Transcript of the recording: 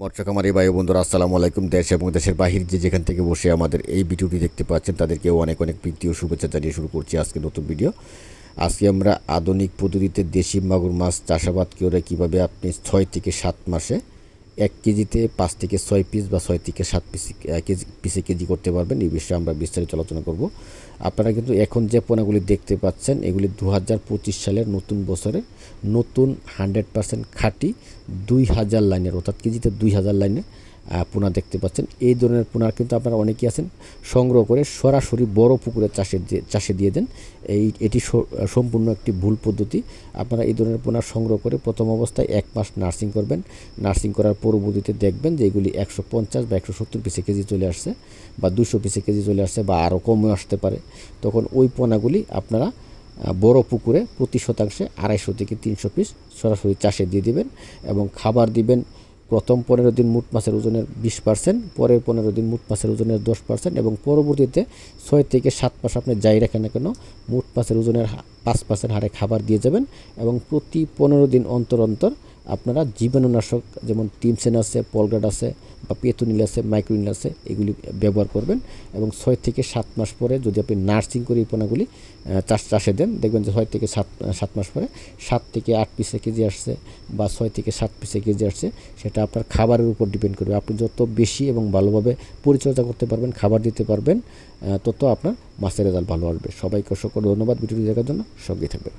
মৎস্যকামারী বায়ু বন্ধুরা, আসসালামু আলাইকুম। দেশ এবং দেশের বাহির যে যেখান থেকে বসে আমাদের এই ভিডিওটি দেখতে পাচ্ছেন, তাদেরকেও অনেক অনেক প্রীতি ও শুভেচ্ছা জানিয়ে শুরু করছি আজকে নতুন ভিডিও। আজকে আমরা আধুনিক পদ্ধতিতে দেশি মাগুর মাছ চাষাবাদ করে কীভাবে আপনি ছয় থেকে সাত মাসে এক কেজিতে পাঁচ থেকে ছয় পিস বা ছয় থেকে সাত পিস কেজি পিসে কেজি করতে পারবেন। এই বিষয়ে আমরা বিস্তারিত আলোচনা করব। আপনারা কিন্তু এখন যে পোনাগুলি দেখতে পাচ্ছেন, এগুলি দু হাজার পঁচিশ সালের নতুন বছরে নতুন হান্ড্রেড পার্সেন্ট খাঁটি দুই হাজার লাইনের, অর্থাৎ কেজিতে দুই হাজার লাইনের পোনা দেখতে পাচ্ছেন। এই ধরনের পোনা কিন্তু আপনারা অনেকেই আছেন। সংগ্রহ করে সরাসরি বড় পুকুরে চাষে চাষে দিয়ে দেন। এই, এটি সম্পূর্ণ একটি ভুল পদ্ধতি। আপনারা এই ধরনের পোনা সংগ্রহ করে প্রথম অবস্থায় এক মাস নার্সিং করবেন। নার্সিং করার পরবর্তীতে দেখবেন যে এগুলি একশো পঞ্চাশ বা একশো সত্তর পিসে কেজি চলে আসছে বা দুশো পিসে কেজি চলে আসছে বা আরও কমে আসতে পারে। তখন ওই পোনাগুলি আপনারা বড় পুকুরে প্রতি শতাংশে আড়াইশো থেকে তিনশো পিস সরাসরি চাষে দিয়ে দিবেন এবং খাবার দিবেন। প্রথম পনেরো দিন মুট মাছের ওজনের বিশ পার্সেন্ট পরের পনেরো দিন মুট মাছের ওজনের দশ পার্সেন্ট এবং পরবর্তীতে ছয় থেকে সাত মাস আপনি যাই রাখেন না কেন, মুট মাছের ওজনের পাঁচ পার্সেন্ট হারে খাবার দিয়ে যাবেন এবং প্রতি পনেরো দিন অন্তর অন্তর আপনারা জীবাণুনাশক, যেমন টিমসেন আছে পলগার্ড আছে বা পেতুনিল আছে, মাইক্রোনিল আছে, এগুলি ব্যবহার করবেন এবং ছয় থেকে সাত মাস পরে যদি আপনি নার্সিং করে এই পোনাগুলি চাষ চাষে দেন, দেখবেন যে ছয় থেকে সাত সাত মাস পরে সাত থেকে আট পিসে কেজি আসছে বা ছয় থেকে সাত পিসে কেজি আসছে, সেটা আপনার খাবারের উপর ডিপেন্ড করবে। আপনি যত বেশি এবং ভালোভাবে পরিচর্যা করতে পারবেন, খাবার দিতে পারবেন তত আপনার মাছের রেজাল্ট ভালো আসবে। সবাইকে অসংখ্য ধন্যবাদ ভিডিওটি দেখার জন্য। সঙ্গেই থাকবেন।